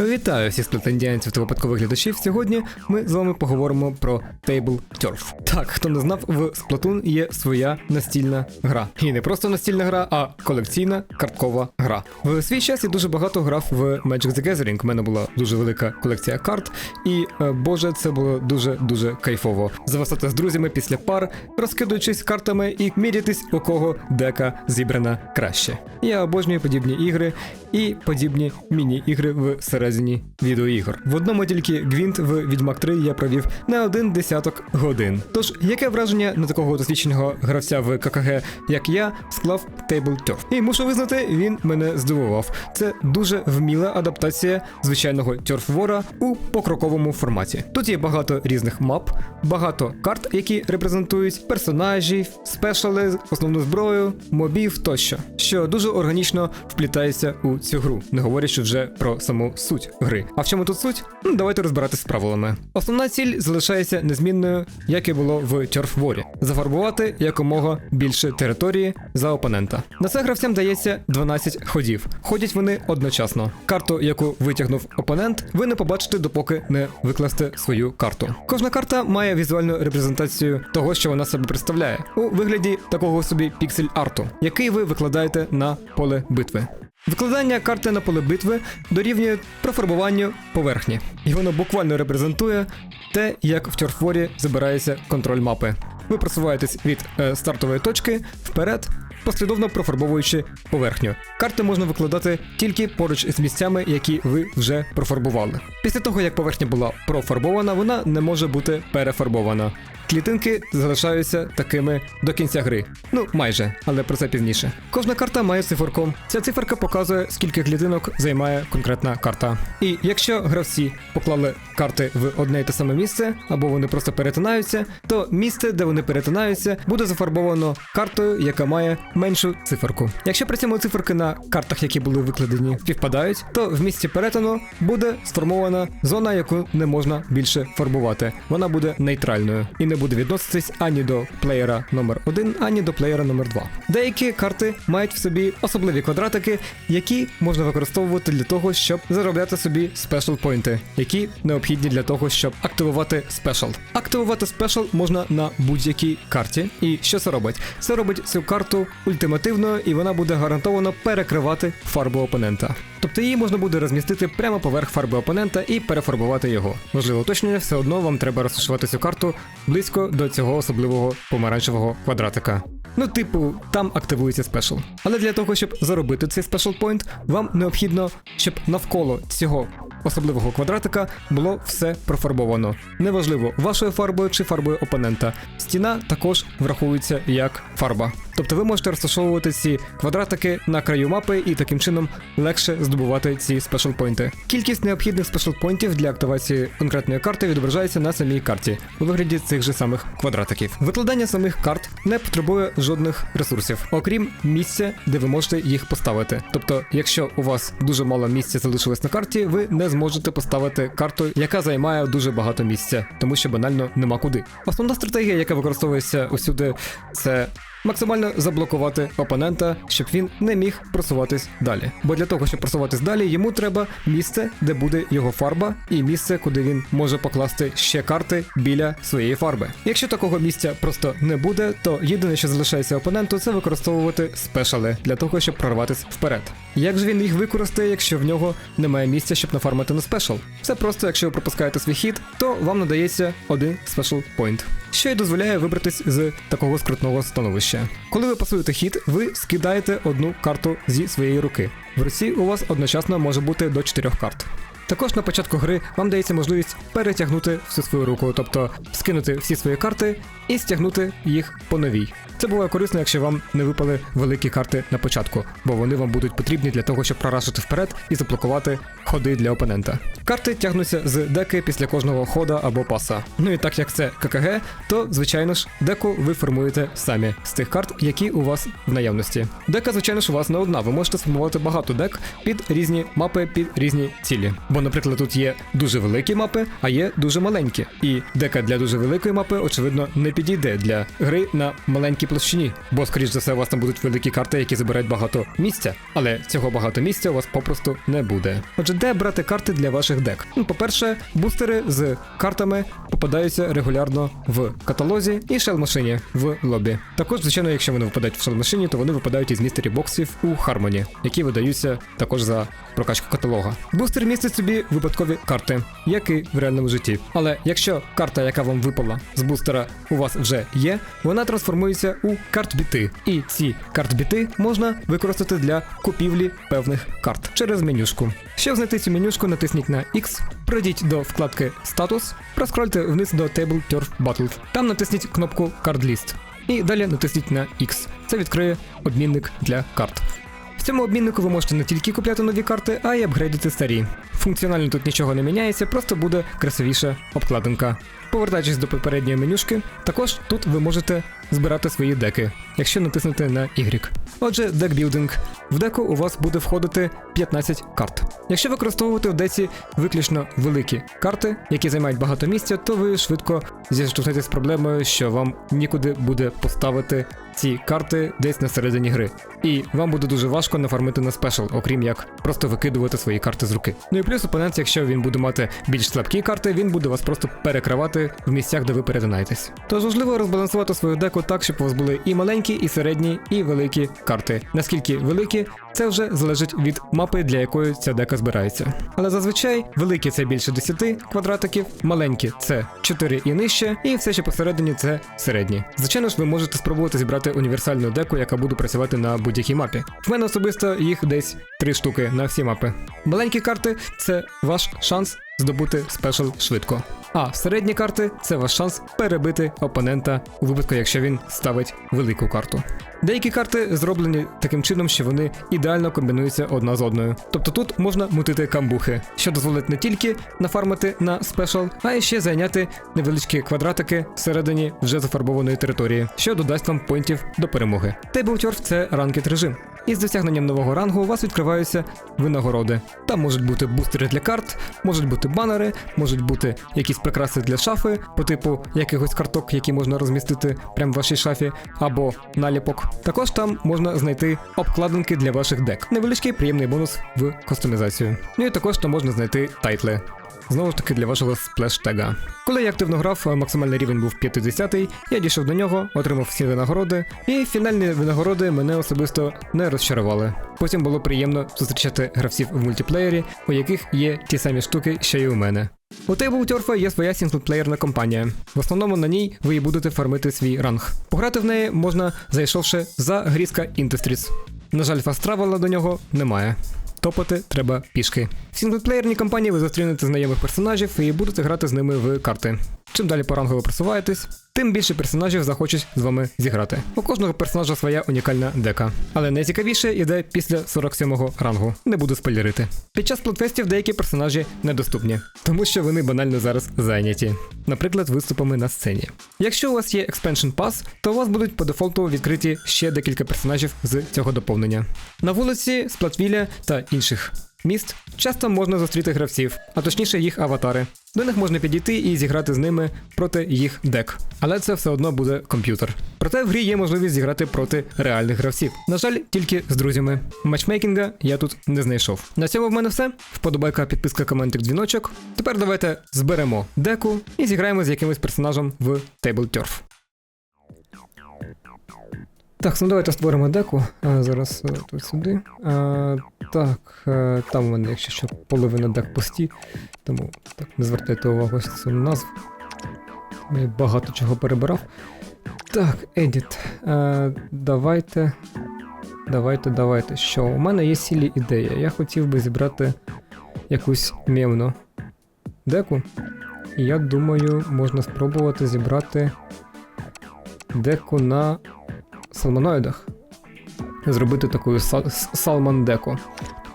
Вітаю всіх сплетендіанців та випадкових глядачів. Сьогодні ми з вами поговоримо про Table Turf. Так, хто не знав, в Splatoon є своя настільна гра. І не просто настільна гра, а колекційна карткова гра. В свій час я дуже багато грав в Magic the Gathering. У мене була дуже велика колекція карт, і е, боже, це було дуже дуже кайфово. Зависати з друзями після пар, розкидуючись картами і мірятись, у кого дека зібрана краще. Я обожнюю подібні ігри і подібні міні-ігри всередині відеоігор. В одному тільки Гвінт в Відьмак 3 я провів не один десяток годин. Тож, яке враження на такого досвідченого гравця в ККГ, як я, склав Table Turf? І мушу визнати, він мене здивував. Це дуже вміла адаптація звичайного тьорфвора у покроковому форматі. Тут є багато різних мап, багато карт, які репрезентують персонажів, спешали, основну зброю, мобів тощо, що дуже органічно вплітається у цю гру, не говорячи вже про саму суть гри. А в чому тут суть? Ну, давайте розбиратись з правилами. Основна ціль залишається незмінною, як і було в тьорфворі. Зафарбувати якомога більше території за опонента. На це гравцям дається 12 ходів. Ходять вони одночасно. Карту, яку витягнув опонент, ви не побачите, допоки не викласте свою карту. Кожна карта має візуальну репрезентацію того, що вона себе представляє, у вигляді такого собі піксель-арту, який ви викладаєте на поле битви. Викладання карти на поле битви дорівнює профарбуванню поверхні, і воно буквально репрезентує те, як в тьорфворі забирається контроль мапи. Ви просуваєтесь від е, стартової точки вперед, послідовно профарбовуючи поверхню. Карти можна викладати тільки поруч з місцями, які ви вже профарбували. Після того, як поверхня була профарбована, вона не може бути перефарбована. Клітинки залишаються такими до кінця гри. Ну, майже, але про це пізніше. Кожна карта має циферку. Ця циферка показує, скільки клітинок займає конкретна карта. І якщо гравці поклали карти в одне й те саме місце, або вони просто перетинаються, то місце, де вони перетинаються, буде зафарбовано картою, яка має меншу циферку. Якщо при цьому циферки на картах, які були викладені, співпадають, то в місці перетину буде сформована зона, яку не можна більше фарбувати. Вона буде нейтральною і не буде відноситись ані до плеєра номер 1 ані до плеєра номер 2 Деякі карти мають в собі особливі квадратики, які можна використовувати для того, щоб заробляти собі спешл поінти, які необхідні для того, щоб активувати спешл. Активувати спешл можна на будь-якій карті. І що це робить? Це робить цю карту ультимативною, і вона буде гарантовано перекривати фарбу опонента. Тобто її можна буде розмістити прямо поверх фарби опонента і перефарбувати його. Можливо, уточнення, все одно вам треба розташувати цю карту близько до цього особливого помаранчевого квадратика. Ну, типу, там активується спешл. Але для того, щоб заробити цей спешл пойнт, вам необхідно, щоб навколо цього особливого квадратика було все профарбовано. Неважливо, вашою фарбою чи фарбою опонента. Стіна також врахується як фарба. Тобто ви можете розташовувати ці квадратики на краю мапи і таким чином легше здобувати ці спешл пойнти. Кількість необхідних спешл пойнтів для активації конкретної карти відображається на самій карті у вигляді цих же самих квадратиків. Викладання самих карт не потребує жодних ресурсів, окрім місця, де ви можете їх поставити. Тобто, якщо у вас дуже мало місця залишилось на карті, ви не зможете поставити карту, яка займає дуже багато місця, тому що банально нема куди. Основна стратегія, яка використовується усюди, це максимально заблокувати опонента, щоб він не міг просуватись далі. Бо для того, щоб просуватись далі, йому треба місце, де буде його фарба, і місце, куди він може покласти ще карти біля своєї фарби. Якщо такого місця просто не буде, то єдине, що залишається опоненту, це використовувати спешали для того, щоб прорватися вперед. Як же він їх використає, якщо в нього немає місця, щоб нафармити на спешл? Все просто, якщо ви пропускаєте свій хід, то вам надається один спешл пойнт, що й дозволяє вибратись з такого скрутного становища. Коли ви пасуєте хід, ви скидаєте одну карту зі своєї руки. В руці у вас одночасно може бути до 4 карт. Також на початку гри вам дається можливість перетягнути всю свою руку, тобто скинути всі свої карти і стягнути їх по новій. Це буває корисно, якщо вам не випали великі карти на початку, бо вони вам будуть потрібні для того, щоб прорашити вперед і заблокувати ходи для опонента. Карти тягнуться з деки після кожного хода або паса. Ну і так як це ККГ, то звичайно ж деку ви формуєте самі з тих карт, які у вас в наявності. Дека, звичайно ж, у вас не одна. Ви можете сформувати багато дек під різні мапи, під різні цілі. Бо, наприклад, тут є дуже великі мапи, а є дуже маленькі. І дека для дуже великої мапи, очевидно, не підійде для гри на маленькій площині, бо, скоріш за все, у вас там будуть великі карти, які забирають багато місця, але цього багато місця у вас попросту не буде. Отже, де брати карти для ваших дек? Ну, по-перше, бустери з картами попадаються регулярно в каталозі і шел-машині в лобі. Також, звичайно, якщо вони випадають в шел-машині, то вони випадають із містері боксів у Хармоні, які видаються також за прокачку каталога. Бустер містить собі випадкові карти, як і в реальному житті. Але якщо карта, яка вам випала з бустера, у вас вже є, вона трансформується у картбіти. І ці картбіти можна використати для купівлі певних карт через менюшку. Щоб знайти цю менюшку, натисніть на X, пройдіть до вкладки Статус, проскрольте вниз до Table Turf Battle. Там натисніть кнопку List. І далі натисніть на X. Це відкриє обмінник для карт. В цьому обміннику ви можете не тільки купляти нові карти, а й апгрейдити старі. Функціонально тут нічого не міняється, просто буде красивіша обкладинка. Повертаючись до попередньої менюшки, також тут ви можете збирати свої деки, якщо натиснути на Y. Отже, декбілдинг. В деку у вас буде входити 15 карт. Якщо використовувати в деці виключно великі карти, які займають багато місця, то ви швидко зіштовхнетеся з проблемою, що вам нікуди буде поставити ці карти десь на середині гри. І вам буде дуже важко нафармити на спешл, окрім як просто викидувати свої карти з руки. Ну і плюс опонент, якщо він буде мати більш слабкі карти, він буде вас просто перекривати в місцях, де ви перетинаєтесь. Тож важливо розбалансувати свою деку так, щоб у вас були і маленькі, і середні, і великі карти. Наскільки великі, це вже залежить від мапи, для якої ця дека збирається. Але зазвичай великі це більше 10 квадратиків, маленькі це 4 і нижче, і все, що посередині, це середні. Звичайно ж, ви можете спробувати зібрати універсальну деку, яка буде працювати на будь-якій мапі. В мене особисто їх десь 3 штуки на всі мапи. Маленькі карти це ваш шанс здобути спешл швидко. А середні карти це ваш шанс перебити опонента у випадку, якщо він ставить велику карту. Деякі карти зроблені таким чином, що вони ідеально комбінуються одна з одною. Тобто тут можна мутити камбухи, що дозволить не тільки нафармити на спешл, а й ще зайняти невеличкі квадратики всередині вже зафарбованої території, що додасть вам поінтів до перемоги. Turf – це ранкет режим. І з досягненням нового рангу у вас відкриваються винагороди. Там можуть бути бустери для карт, можуть бути банери, можуть бути якісь прикраси для шафи, по типу якихось карток, які можна розмістити прямо в вашій шафі, або наліпок. Також там можна знайти обкладинки для ваших дек. Невеличкий приємний бонус в кастомізацію. Ну і також там можна знайти тайтли. Знову ж таки для вашого сплеш-тега. Коли я активно грав, максимальний рівень був 50 я дійшов до нього, отримав всі винагороди, і фінальні винагороди мене особисто не розчарували. Потім було приємно зустрічати гравців в мультиплеєрі, у яких є ті самі штуки, що й у мене. У Table Turf є своя сінглплеєрна компанія. В основному на ній ви і будете фармити свій ранг. Пограти в неї можна, зайшовши за Грізка Industries. На жаль, фаст-травела до нього немає. Топати треба пішки. В сінглплеєрній кампанії ви зустрінете знайомих персонажів і будете грати з ними в карти. Чим далі по рангу ви просуваєтесь, тим більше персонажів захочуть з вами зіграти. У кожного персонажа своя унікальна дека. Але найцікавіше йде після 47-го рангу. Не буду спойлерити. Під час плотфестів деякі персонажі недоступні, тому що вони банально зараз зайняті. Наприклад, виступами на сцені. Якщо у вас є Expansion Pass, то у вас будуть по дефолту відкриті ще декілька персонажів з цього доповнення. На вулиці, Сплатвіля та інших міст часто можна зустріти гравців, а точніше їх аватари. До них можна підійти і зіграти з ними проти їх дек. Але це все одно буде комп'ютер. Проте в грі є можливість зіграти проти реальних гравців. На жаль, тільки з друзями. Матчмейкінга я тут не знайшов. На цьому в мене все. Вподобайка, підписка, коментик, дзвіночок. Тепер давайте зберемо деку і зіграємо з якимось персонажем в Table Turf. Так, ну давайте створимо деку. А, зараз е, тут сюди. А, так, е, там у мене, якщо що, половина дек пусті, тому так, не звертайте увагу на цю назву. Я багато чого перебирав. Так, Edit. Е, давайте. Давайте, давайте. Що? У мене є сілі ідея. Я хотів би зібрати якусь мемну деку. І я думаю, можна спробувати зібрати деку на салмоноїдах. Зробити таку салман деку.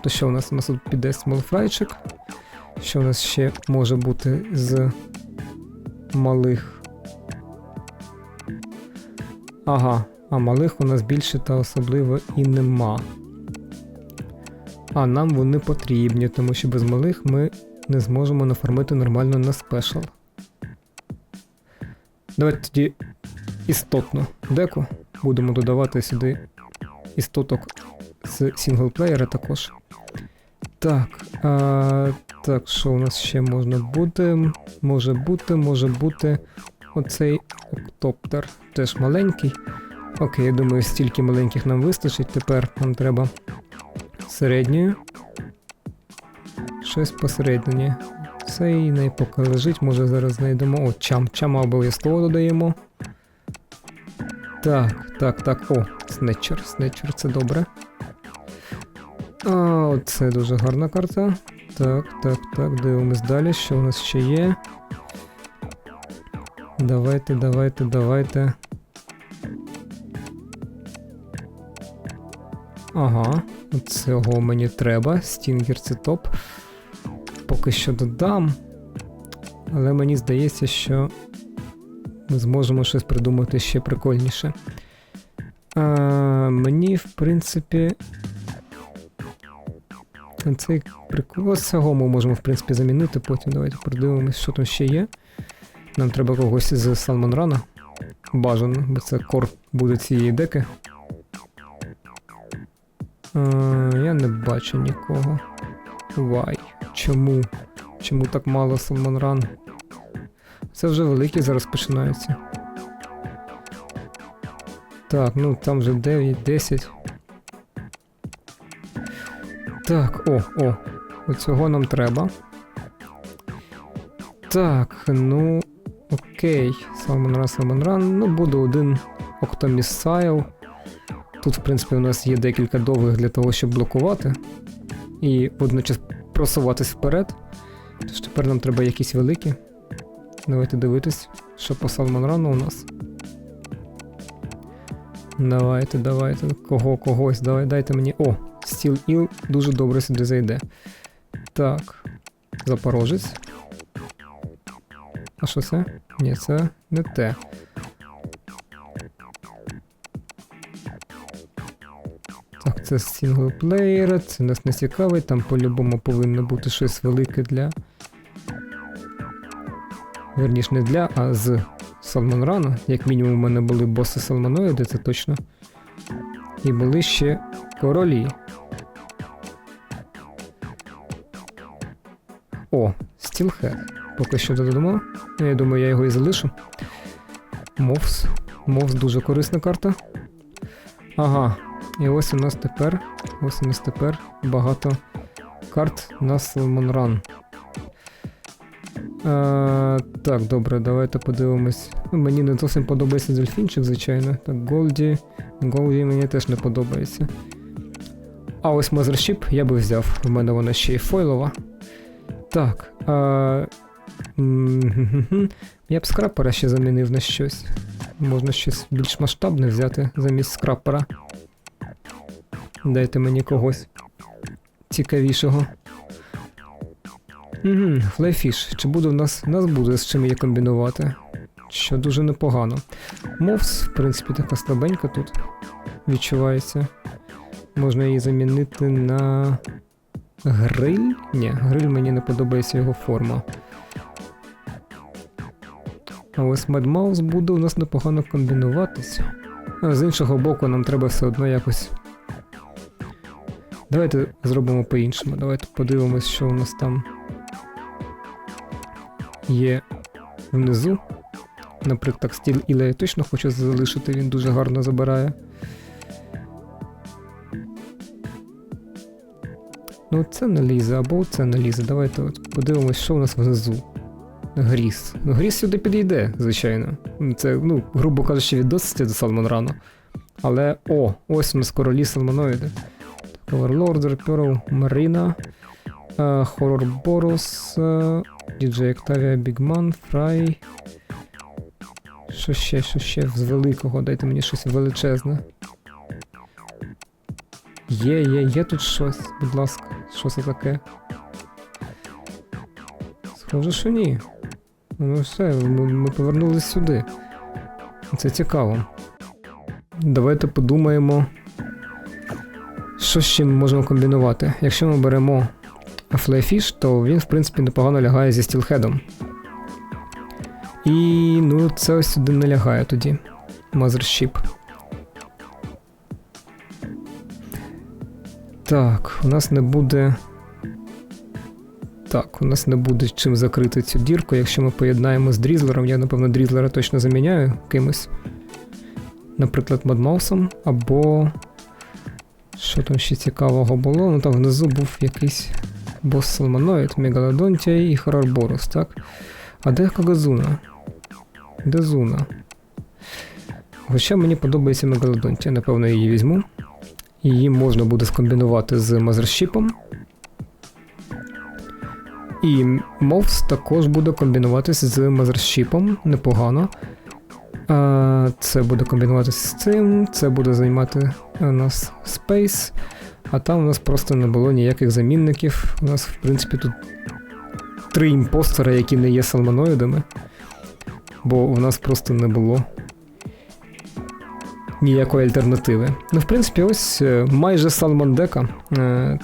То що у нас? У нас тут піде смолфрайчик. Що у нас ще може бути з малих? Ага, а малих у нас більше та особливо і нема. А нам вони потрібні, тому що без малих ми не зможемо нафармити нормально на спешл. Давайте тоді істотну деку. Будемо додавати сюди істоток з сінглплеєра також. Так, а, так, що у нас ще можна бути? Може бути, може бути оцей октоптер. Теж маленький. Окей, я думаю, стільки маленьких нам вистачить. Тепер нам треба середньою. Щось посередині. Цей не поки лежить, може зараз знайдемо. О, чам. Чама обов'язково додаємо. Так, так, так. О, снетчер. Снетчер, це добре. А, це дуже гарна карта. Так, так, так, дивимось далі, що у нас ще є. Давайте, давайте, давайте. Ага, цього мені треба. Стінгер це топ. Поки що додам. Але мені здається, що ми зможемо щось придумати ще прикольніше. А, мені, в принципі. Цей прикол цього ми можемо, в принципі, замінити. Потім давайте подивимось, що там ще є. Нам треба когось з Салмонрана. Бажано, бо це кор буде цієї деки. А, я не бачу нікого. Вай. Чому? Чому так мало Салмонран? Це вже великі зараз починаються. Так, ну там вже 9, 10. Так, о, о. Оцього нам треба. Так, ну. Окей. Салмонран, Салмонран. Ну, буде один Октомісайл. Тут, в принципі, у нас є декілька довгих для того, щоб блокувати. І водночас просуватись вперед. Тож тепер нам треба якісь великі. Давайте дивитись, що по Салмонрану у нас. Давайте, давайте. Кого когось, давай, дайте мені. О, Стіл Іл дуже добре сюди зайде. Так. Запорожець. А що це? Ні, це не те. Так, це сінглплеєр, це нас не цікавить, там по-любому повинно бути щось велике для. Верніше не для, а з Салмонрану. Як мінімум, у мене були боси Салмоноїди, це точно. І були ще королі. О, Стілхед. Поки що додамо. Я думаю, я його і залишу. Мовс. Мовс дуже корисна карта. Ага. І ось у нас тепер. Ось у нас тепер багато карт на Салмонран. А, так, добре, давайте подивимось. Ну, Мені не зовсім подобається дельфінчик, звичайно. Так, Голді. Голді мені теж не подобається. А ось Мазершіп я би взяв. У мене вона ще й фойлова. Так. А... Я б скрапера ще замінив на щось. Можна щось більш масштабне взяти замість скрапера. Дайте мені когось цікавішого. Угу, Флайфіш. Чи буде в нас. Нас буде з чим її комбінувати. Що дуже непогано. Мовс, в принципі, така слабенька тут відчувається. Можна її замінити на. Гриль? Ні, гриль мені не подобається його форма. А ось Медмаус буде у нас непогано комбінуватися. А з іншого боку, нам треба все одно якось. Давайте зробимо по-іншому. Давайте подивимось, що у нас там є внизу. Наприклад, так, стіль Іля я точно хочу залишити, він дуже гарно забирає. Ну, це не лізе, або це не лізе. Давайте от подивимось, що у нас внизу. Гріс. Ну, Гріс сюди підійде, звичайно. Це, ну, грубо кажучи, відноситься до Салмонрану. Але о, ось у нас королі Салмоноїди. Оверлордер, Перл, Марина, Хоррор Борос, Діджей Октавія Бігман, Фрай. Що ще, що ще з великого? Дайте мені щось величезне. Є, є, є тут щось, будь ласка, що це таке? Схоже, що ні. Ну все, ми, ми повернулись сюди. Це цікаво. Давайте подумаємо, що з чим ми можемо комбінувати. Якщо ми беремо Флейфіш, то він, в принципі, непогано лягає зі стілхедом. І ну, це ось сюди не лягає тоді. Мазершіп. Так, у нас не буде. Так, у нас не буде чим закрити цю дірку. Якщо ми поєднаємо з дрізлером, я, напевно, дрізлера точно заміняю кимось. Наприклад, Мадмаусом, або. Що там ще цікавого було? Ну там внизу був якийсь бос Салманоїд, Мегалодонтія і Хорорборус, так? А де Кагазуна? Де Зуна? Хоча мені подобається Мегалодонтія, напевно, її візьму. Її можна буде скомбінувати з Мазерщіпом. І Мовс також буде комбінуватися з Мазерщіпом непогано. Це буде комбінуватися з цим, це буде займати у нас Space, а там у нас просто не було ніяких замінників. У нас, в принципі, тут три імпостера, які не є салманоїдами, бо у нас просто не було ніякої альтернативи. Ну, в принципі, ось е, майже Салмандека.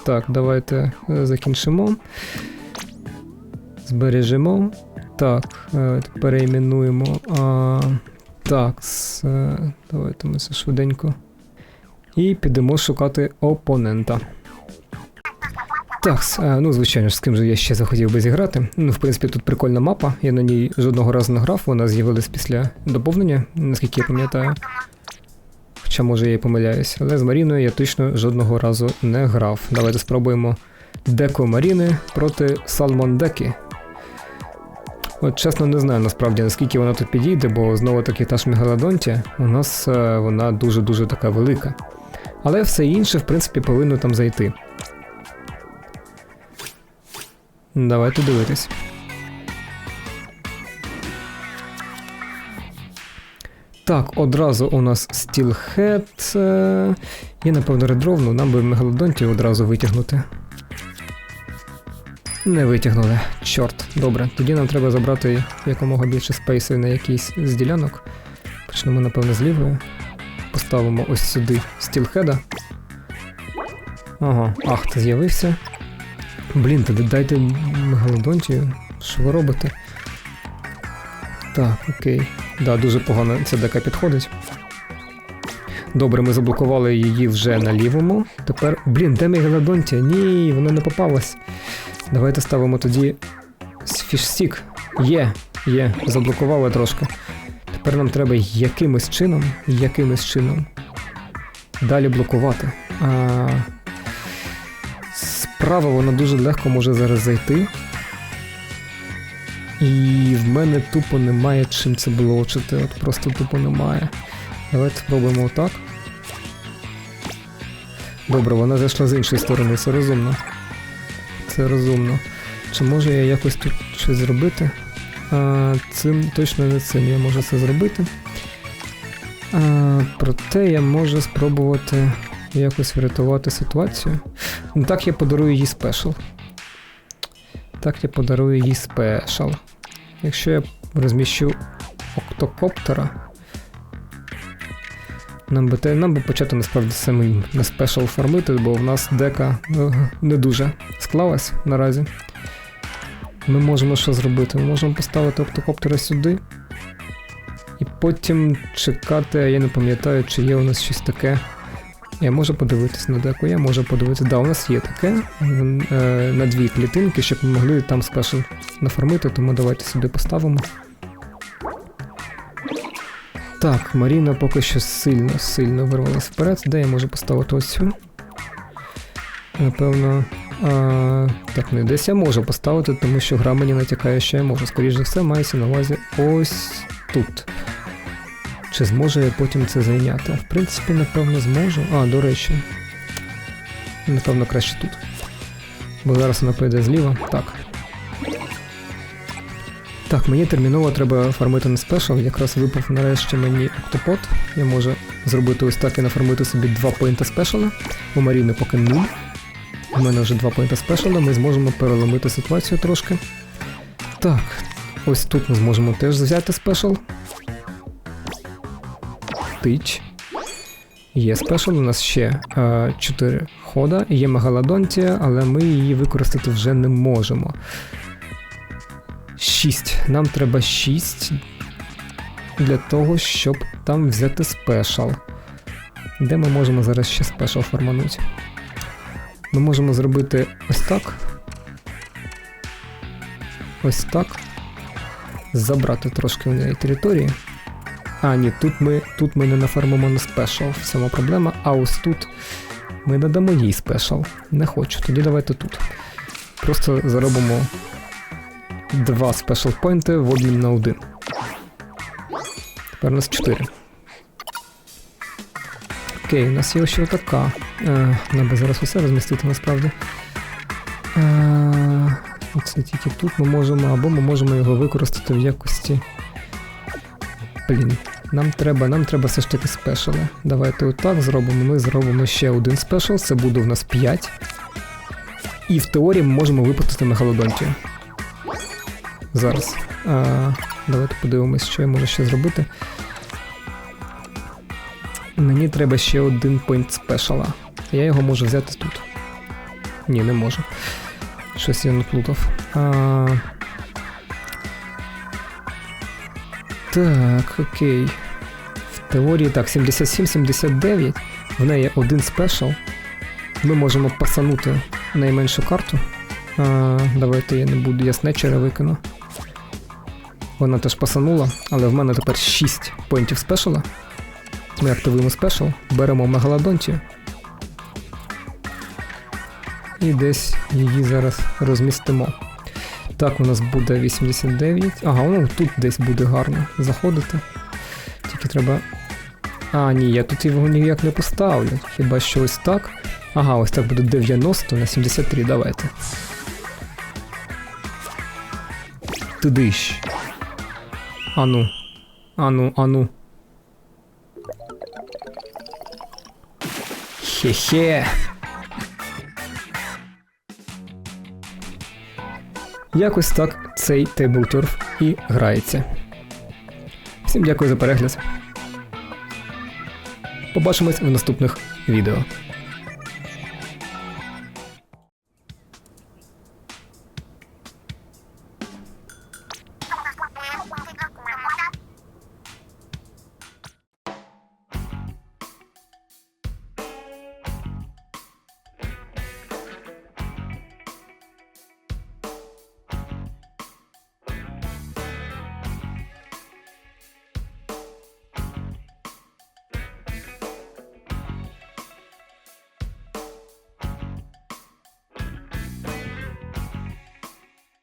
Так, давайте е, закінчимо. Збережемо. Так, е, переіменуємо. А, так, давайте ми це швиденько. І підемо шукати опонента. Так, е, ну звичайно ж, з ким же я ще захотів би зіграти. Ну, в принципі, тут прикольна мапа. Я на ній жодного разу не грав, вона з'явилась після доповнення, наскільки я пам'ятаю. Хоча, може, я і помиляюсь, але з Маріною я точно жодного разу не грав. Давайте спробуємо деко Маріни проти Салмондеки. От чесно не знаю насправді наскільки вона тут підійде, бо знову таки та ж Мегалодонтія, у нас е, вона дуже-дуже така велика. Але все інше, в принципі, повинно там зайти. Давайте дивитись. Так, одразу у нас Steelhead. е, Є, напевно, редровну, нам би мегалодонтів одразу витягнути. Не витягнули. Чорт. Добре. Тоді нам треба забрати якомога більше спейсів на якийсь з ділянок. Почнемо, напевно, з лівої. Поставимо ось сюди стілхеда. Ага, ах, ти з'явився. Блін, тоді дайте мегалодонтію. Що ви робите? Так, окей. Да, дуже погано ця дека підходить. Добре, ми заблокували її вже на лівому. Тепер. Блін, де мегалодонтія? Ні, вона не попалась. Давайте ставимо тоді фішстік. Є, є, заблокували трошки. Тепер нам треба якимось чином, якимось чином далі блокувати. А... Справа вона дуже легко може зараз зайти. І в мене тупо немає чим це блочити. От просто тупо немає. Давайте спробуємо отак. Добре, вона зайшла з іншої сторони, це розумно. Це розумно. Чи можу я якось тут щось зробити? Цим точно не цим я можу це зробити. Проте я можу спробувати якось врятувати ситуацію. Ну, так я подарую їй спешл. Так я подарую їй спешл. Якщо я розміщу октокоптера. Нам би, нам би почати насправді самим на спешл фармити, бо в нас дека е, не дуже склалась наразі. Ми можемо що зробити? Ми можемо поставити оптокоптера сюди. І потім чекати, я не пам'ятаю, чи є у нас щось таке. Я можу подивитись на деку, я можу подивитися. Да, у нас є таке е, на дві клітинки, щоб ми могли там спешл нафармити, тому давайте сюди поставимо. Так, Маріна поки що сильно, сильно вирвалась вперед. Де я можу поставити ось цю? Напевно. А, так, не десь я можу поставити, тому що гра мені натякає, що я можу. Скоріше за все, мається на увазі ось тут. Чи зможу я потім це зайняти? В принципі, напевно, зможу. А, до речі. Напевно, краще тут. Бо зараз вона поїде зліва. Так. Так, мені терміново треба фармити на спешл. Якраз випав нарешті мені октопод. Я можу зробити ось так і нафармити собі два поінта спешала. У Маріни поки нуль. У мене вже два поінта спешала, ми зможемо переломити ситуацію трошки. Так, ось тут ми зможемо теж взяти спешл. Тич. Є спешл, у нас ще е, 4 хода, є мегалодонтія, але ми її використати вже не можемо. 6. Нам треба 6 для того, щоб там взяти спешл. Де ми можемо зараз ще спешл форманути? Ми можемо зробити ось так. Ось так. Забрати трошки у неї території. А, ні, тут ми, тут ми не нафармимо на спешл, в цьому проблема. А ось тут ми надамо їй спешл. Не хочу, тоді давайте тут. Просто заробимо два спешл поінти в обмін на один. Тепер у нас 4. Окей, у нас є ще така. Е, треба зараз усе розмістити насправді. Е, це тільки тут ми можемо, або ми можемо його використати в якості. Блін, нам треба, нам треба все ж таки спешали. Давайте отак зробимо. Ми зробимо ще один спешл, це буде в нас 5. І в теорії ми можемо випустити мегалодонтію. Зараз. А, давайте подивимось, що я можу ще зробити. Мені треба ще один point спешала. Я його можу взяти тут. Ні, не можу. Щось я наплутав. А... Так, окей. В теорії так, 77-79. В неї один спешл. Ми можемо пасанути найменшу карту. А, давайте я не буду, я снечера викину. Вона теж пасанула, але в мене тепер 6 поінтів спешала. Ми активуємо спешл, беремо мегалодонтію. І десь її зараз розмістимо. Так, у нас буде 89. Ага, ну тут десь буде гарно заходити. Тільки треба. А, ні, я тут його ніяк не поставлю. Хіба що ось так. Ага, ось так буде 90 на 73, давайте. Туди ж. Ану. Ану, ану. Хе-хе. Якось так цей тейблтурф і грається. Всім дякую за перегляд. Побачимось в наступних відео.